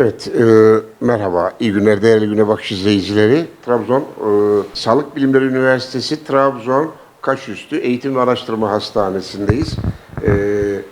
Evet, e, merhaba, iyi günler değerli Güne Bakış izleyicileri. Trabzon e, Sağlık Bilimleri Üniversitesi Trabzon Kaşüstü Eğitim ve Araştırma Hastanesi'ndeyiz. E,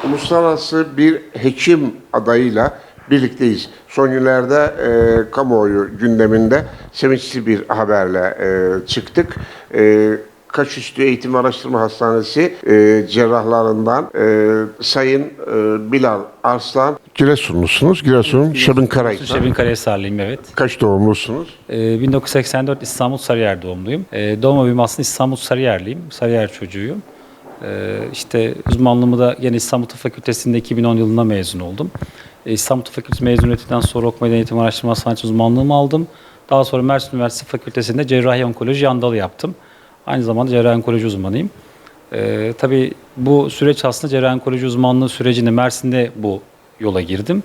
uluslararası bir hekim adayıyla birlikteyiz. Son günlerde e, kamuoyu gündeminde sevinçli bir haberle e, çıktık. E, Kaşüstü Eğitim Araştırma Hastanesi e, cerrahlarından e, Sayın e, Bilal Arslan. Giresunlusunuz. Giresun, Şebin Karahisar. Şebin Karahisarlıyım evet. Kaç doğumlusunuz? Ee, 1984 İstanbul Sarıyer doğumluyum. Ee, doğma büyüme aslında İstanbul Sarıyerliyim. Sarıyer çocuğuyum. Ee, işte uzmanlığımı da yine İstanbul Tıp Fakültesi'nde 2010 yılında mezun oldum. Ee, İstanbul Tıp Fakültesi mezuniyetinden sonra okuma eğitim araştırma sanatçı uzmanlığımı aldım. Daha sonra Mersin Üniversitesi Fakültesi'nde cerrahi onkoloji yan dalı yaptım. Aynı zamanda cerrahi onkoloji uzmanıyım. Ee, tabii bu süreç aslında cerrahi onkoloji uzmanlığı sürecinde Mersin'de bu yola girdim.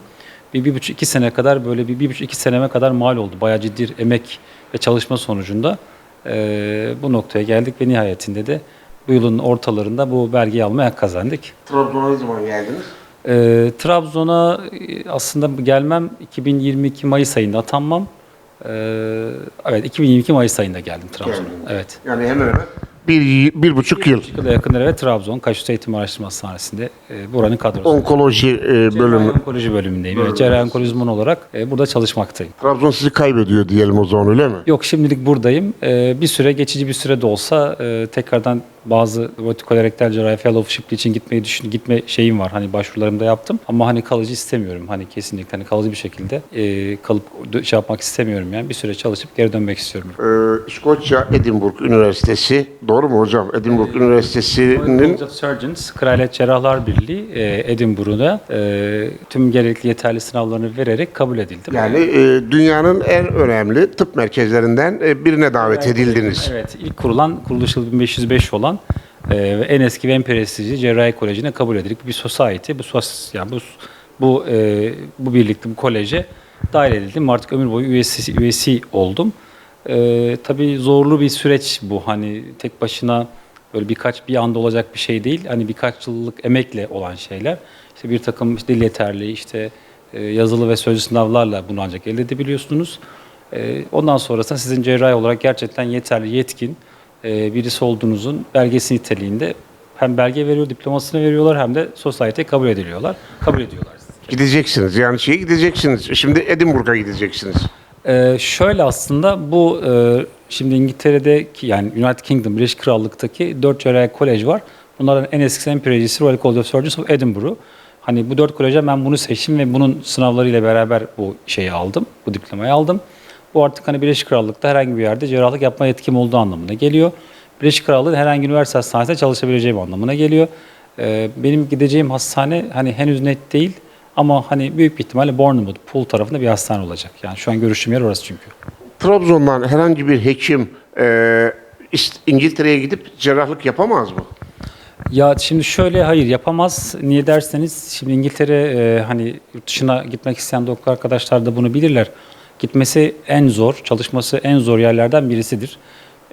Bir, bir buçuk iki sene kadar böyle bir, bir buçuk iki seneme kadar mal oldu. Bayağı ciddi emek ve çalışma sonucunda eee, bu noktaya geldik ve nihayetinde de bu yılın ortalarında bu belgeyi almaya hak kazandık. Trabzon'a ne zaman geldiniz? Trabzon'a e, aslında gelmem 2022 Mayıs ayında atanmam. Eee, evet 2022 Mayıs ayında geldim Trabzon'a. Geldiniz. Evet. Yani hemen hemen bir, bir buçuk yıl. Bir yıla yakın evet Trabzon Kaşüstü Eğitim Araştırma Hastanesi'nde e, buranın kadrosu. Onkoloji e, Cerrahi bölümü. onkoloji bölümündeyim. Evet, cerrahi onkoloji uzmanı olarak e, burada çalışmaktayım. Trabzon sizi kaybediyor diyelim o zaman öyle mi? Yok şimdilik buradayım. Ee, bir süre geçici bir süre de olsa e, tekrardan bazı kolorektal cerrahi fellowship için gitmeyi düşün gitme şeyim var. Hani başvurularımı da yaptım ama hani kalıcı istemiyorum. Hani kesinlikle hani kalıcı bir şekilde e, kalıp şey yapmak istemiyorum yani. Bir süre çalışıp geri dönmek istiyorum. Ee, İskoçya Edinburgh Üniversitesi, doğru mu hocam? Edinburgh Üniversitesi'nin College of Surgeons, Kraliyet Cerrahlar Birliği e, Edinburgh'da e, tüm gerekli yeterli sınavlarını vererek kabul edildim. yani e, dünyanın en önemli tıp merkezlerinden e, birine davet edildiniz. Evet, ilk kurulan, kuruluşu 1505 olan e, ve en eski ve en prestijli cerrahi kolejine kabul edildik. Bir society, bu sos, yani bu bu e, bu birlikte bu koleje dahil edildim. Artık ömür boyu üyesi, üyesi oldum. E, tabii zorlu bir süreç bu. Hani tek başına böyle birkaç bir anda olacak bir şey değil. Hani birkaç yıllık emekle olan şeyler. İşte bir takım işte dil yeterli, işte e, yazılı ve sözlü sınavlarla bunu ancak elde edebiliyorsunuz. E, ondan sonrasında sizin cerrahi olarak gerçekten yeterli, yetkin e, birisi olduğunuzun belgesi niteliğinde hem belge veriyor, diplomasını veriyorlar hem de society'ye kabul ediliyorlar. Kabul ediyorlar. Gideceksiniz yani şeye gideceksiniz. Şimdi Edinburgh'a gideceksiniz. Ee, şöyle aslında bu e, şimdi İngiltere'deki yani United Kingdom, Birleşik Krallık'taki dört cerrahi kolej var. Bunların en eskisi en prestijlisi Royal College of Surgeons of Edinburgh. Hani bu dört koleje ben bunu seçtim ve bunun sınavlarıyla beraber bu şeyi aldım, bu diplomayı aldım. Bu artık hani Birleşik Krallık'ta herhangi bir yerde cerrahlık yapma yetkim olduğu anlamına geliyor. Birleşik Krallık'ın herhangi bir üniversite hastanesinde çalışabileceğim anlamına geliyor. Ee, benim gideceğim hastane hani henüz net değil ama hani büyük bir ihtimalle Bournemouth, Poole tarafında bir hastane olacak. Yani şu an görüştüğüm yer orası çünkü. Trabzon'dan herhangi bir hekim e, İngiltere'ye gidip cerrahlık yapamaz mı? Ya şimdi şöyle hayır yapamaz. Niye derseniz şimdi İngiltere e, hani yurt dışına gitmek isteyen doktor arkadaşlar da bunu bilirler. Gitmesi en zor, çalışması en zor yerlerden birisidir.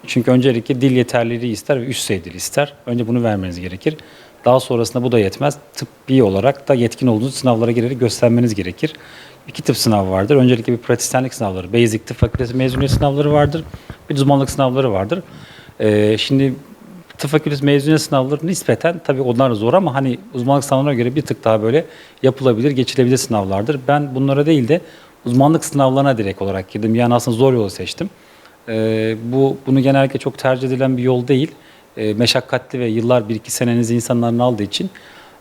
Çünkü öncelikle dil yeterliliği ister ve üst dil ister. Önce bunu vermeniz gerekir. Daha sonrasında bu da yetmez. Tıbbi olarak da yetkin olduğunuz sınavlara girerek göstermeniz gerekir. İki tip sınav vardır. Öncelikle bir pratisyenlik sınavları, basic tıp fakültesi mezuniyet sınavları vardır. Bir uzmanlık sınavları vardır. Ee, şimdi tıp fakültesi mezuniyet sınavları nispeten tabii onlar zor ama hani uzmanlık sınavlarına göre bir tık daha böyle yapılabilir, geçilebilir sınavlardır. Ben bunlara değil de uzmanlık sınavlarına direkt olarak girdim. Yani aslında zor yolu seçtim. Ee, bu bunu genellikle çok tercih edilen bir yol değil. Ee, meşakkatli ve yıllar bir iki senenizi insanların aldığı için.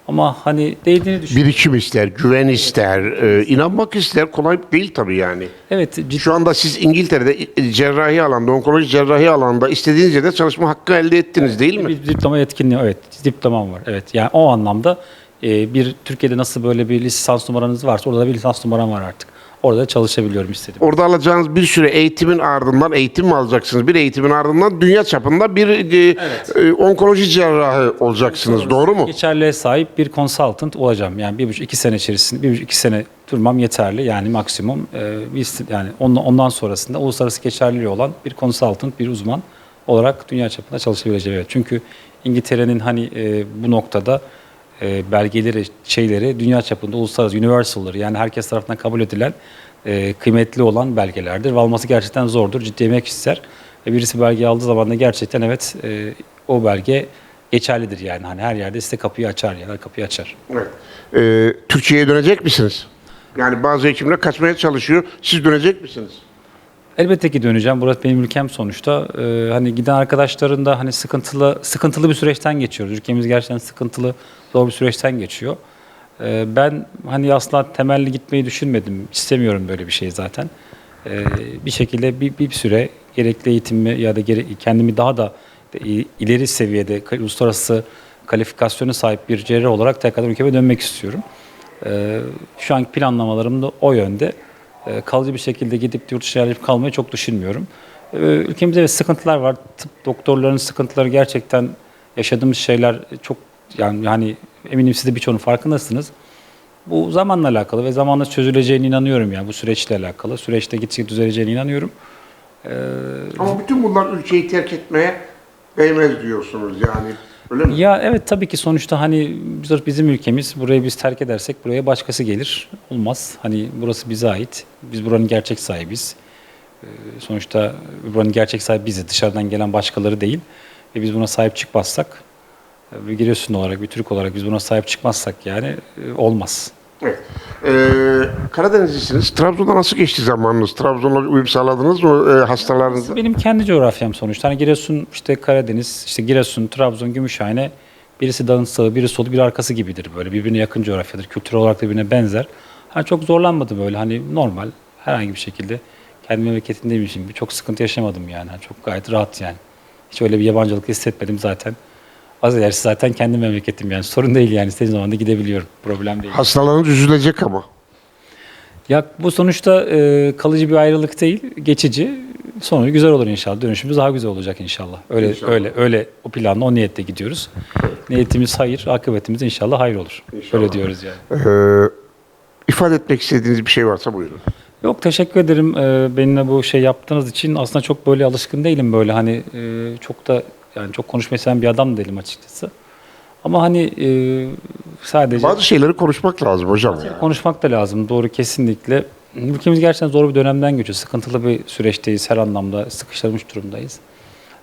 Ama hani değdiğini düşünüyorum. Birikim ister, güven ister, e, inanmak ister. Kolay değil tabii yani. Evet, ciddi Şu anda siz İngiltere'de e, cerrahi alanda, onkoloji cerrahi alanda istediğiniz yerde çalışma hakkı elde ettiniz değil mi? Bir diploma yetkinliği evet diplomam var. Evet yani o anlamda e, bir Türkiye'de nasıl böyle bir lisans numaranız varsa orada da bir lisans numaram var artık. Orada çalışabiliyorum istedim. Orada alacağınız bir süre eğitimin ardından eğitim mi alacaksınız? Bir eğitimin ardından dünya çapında bir e, e, onkoloji cerrahı olacaksınız. Doğru mu? Geçerliğe sahip bir consultant olacağım. Yani bir buçuk iki sene içerisinde bir buçuk iki sene durmam yeterli yani maksimum. E, bir, yani ondan, ondan sonrasında uluslararası geçerliliği olan bir consultant, bir uzman olarak dünya çapında çalışabileceğim. Evet. Çünkü İngiltere'nin hani e, bu noktada e, belgeleri, şeyleri dünya çapında uluslararası universal'ları yani herkes tarafından kabul edilen e, kıymetli olan belgelerdir. Ve alması gerçekten zordur, ciddi emek ister. Ve birisi belgeyi aldığı zaman da gerçekten evet e, o belge geçerlidir yani. Hani her yerde size kapıyı açar ya da kapıyı açar. Evet. Ee, Türkiye'ye dönecek misiniz? Yani bazı hekimler kaçmaya çalışıyor. Siz dönecek misiniz? Elbette ki döneceğim. Burası benim ülkem sonuçta. Ee, hani giden arkadaşların da hani sıkıntılı sıkıntılı bir süreçten geçiyoruz. Ülkemiz gerçekten sıkıntılı, zor bir süreçten geçiyor. Ee, ben hani asla temelli gitmeyi düşünmedim. İstemiyorum böyle bir şey zaten. Ee, bir şekilde bir, bir süre gerekli eğitimimi ya da gere- kendimi daha da ileri seviyede uluslararası kalifikasyonu sahip bir cerrah olarak tekrar ülkeme dönmek istiyorum. Ee, şu anki planlamalarım da o yönde. Ee, kalıcı bir şekilde gidip yurt dışına yerleşip kalmayı çok düşünmüyorum. Ee, ülkemizde evet sıkıntılar var. Tıp doktorlarının sıkıntıları gerçekten yaşadığımız şeyler çok yani hani eminim siz de birçoğunun farkındasınız. Bu zamanla alakalı ve zamanla çözüleceğine inanıyorum yani bu süreçle alakalı. Süreçte gittikçe düzeleceğine inanıyorum. Ama bütün bunlar ülkeyi terk etmeye değmez diyorsunuz yani. Öyle mi? Ya evet tabii ki sonuçta hani biz- bizim ülkemiz burayı biz terk edersek buraya başkası gelir. Olmaz. Hani burası bize ait. Biz buranın gerçek sahibiz. Ee, Sonuçta buranın gerçek sahibi biziz. Dışarıdan gelen başkaları değil. Ve biz buna sahip çıkmazsak e, bir Giresun olarak, bir Türk olarak biz buna sahip çıkmazsak yani e, olmaz. Evet. Ee, Karadenizlisiniz. Trabzon'da nasıl geçti zamanınız? Trabzon'la uyum sağladınız mı e, hastalarınıza? Benim kendi coğrafyam sonuçta. Hani Giresun, işte Karadeniz, işte Giresun, Trabzon, Gümüşhane birisi dağın sağı, biri solu, biri arkası gibidir böyle. Birbirine yakın coğrafyadır. Kültürel olarak da birbirine benzer. Hani çok zorlanmadım böyle hani normal herhangi bir şekilde kendi memleketimdeymişim gibi çok sıkıntı yaşamadım yani. Hani çok gayet rahat yani. Hiç öyle bir yabancılık hissetmedim zaten. Az ilerisi zaten kendi memleketim yani. Sorun değil yani. İstediğim zaman da gidebiliyorum. Problem değil. Hastalarınız üzülecek ama. Ya bu sonuçta e, kalıcı bir ayrılık değil, geçici. Sonu güzel olur inşallah. Dönüşümüz daha güzel olacak inşallah. Öyle İnşallah. öyle öyle o planla o niyette gidiyoruz. Niyetimiz hayır, akıbetimiz inşallah hayır olur. İnşallah. Öyle diyoruz yani. Ee, ifade etmek istediğiniz bir şey varsa buyurun. Yok teşekkür ederim e, benimle bu şey yaptığınız için. Aslında çok böyle alışkın değilim böyle hani e, çok da yani çok konuşmayı seven bir adam değilim açıkçası. Ama hani e, sadece Bazı şeyleri konuşmak lazım hocam. ya. Konuşmak da lazım doğru kesinlikle. Ülkemiz gerçekten zor bir dönemden geçiyor. Sıkıntılı bir süreçteyiz her anlamda. Sıkıştırmış durumdayız.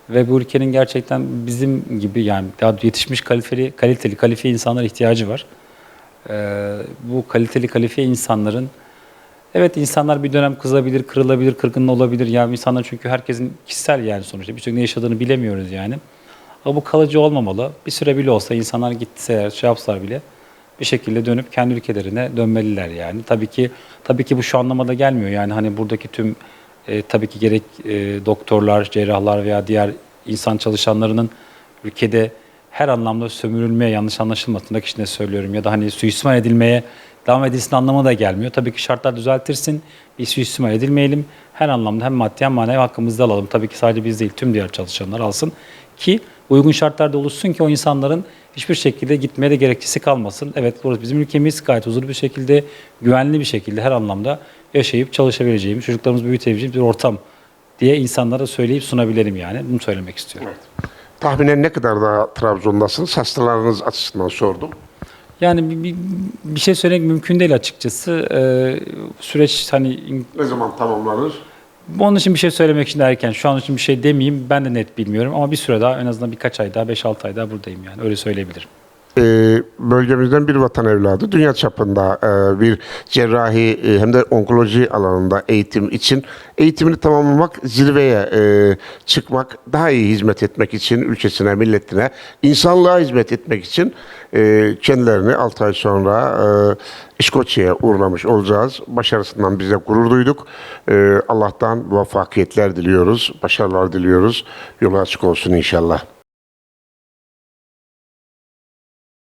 Ve bu ülkenin gerçekten bizim gibi yani daha yetişmiş kaliteli, kaliteli kalifiye insanlara ihtiyacı var. Ee, bu kaliteli kalifiye insanların Evet insanlar bir dönem kızabilir, kırılabilir, kırgın olabilir. Yani insanlar çünkü herkesin kişisel yani sonuçta. Birçok ne yaşadığını bilemiyoruz yani. Ama bu kalıcı olmamalı. Bir süre bile olsa insanlar gitse eğer şey yapsalar bile bir şekilde dönüp kendi ülkelerine dönmeliler yani. Tabii ki tabii ki bu şu anlamada gelmiyor. Yani hani buradaki tüm e, tabii ki gerek e, doktorlar, cerrahlar veya diğer insan çalışanlarının ülkede her anlamda sömürülmeye, yanlış anlaşılmasın kişine söylüyorum ya da hani suistimal edilmeye devam edilsin anlamına da gelmiyor. Tabii ki şartlar düzeltirsin, bir suistimal edilmeyelim. Her anlamda hem maddi hem manevi hakkımızı da alalım. Tabii ki sadece biz değil, tüm diğer çalışanlar alsın ki uygun şartlarda oluşsun ki o insanların hiçbir şekilde gitmeye de gerekçesi kalmasın. Evet burası bizim ülkemiz gayet huzurlu bir şekilde, güvenli bir şekilde her anlamda yaşayıp çalışabileceğimiz, çocuklarımızı büyütebileceğimiz bir ortam diye insanlara söyleyip sunabilirim yani. Bunu söylemek istiyorum. Tahminen ne kadar daha Trabzon'dasınız? Hastalarınız açısından sordum. Yani bir, bir, bir şey söylemek mümkün değil açıkçası. Ee, süreç hani Ne zaman tamamlanır? onun için bir şey söylemek için de erken. Şu an için bir şey demeyeyim. Ben de net bilmiyorum ama bir süre daha en azından birkaç ay daha 5-6 ay daha buradayım yani. Öyle söyleyebilirim. Ee, bölgemizden bir vatan evladı dünya çapında e, bir cerrahi e, hem de onkoloji alanında eğitim için eğitimini tamamlamak, zirveye e, çıkmak, daha iyi hizmet etmek için ülkesine, milletine, insanlığa hizmet etmek için kendilerini 6 ay sonra İskoçya'ya uğurlamış olacağız. Başarısından bize gurur duyduk. E, Allah'tan muvaffakiyetler diliyoruz, başarılar diliyoruz. Yolu açık olsun inşallah.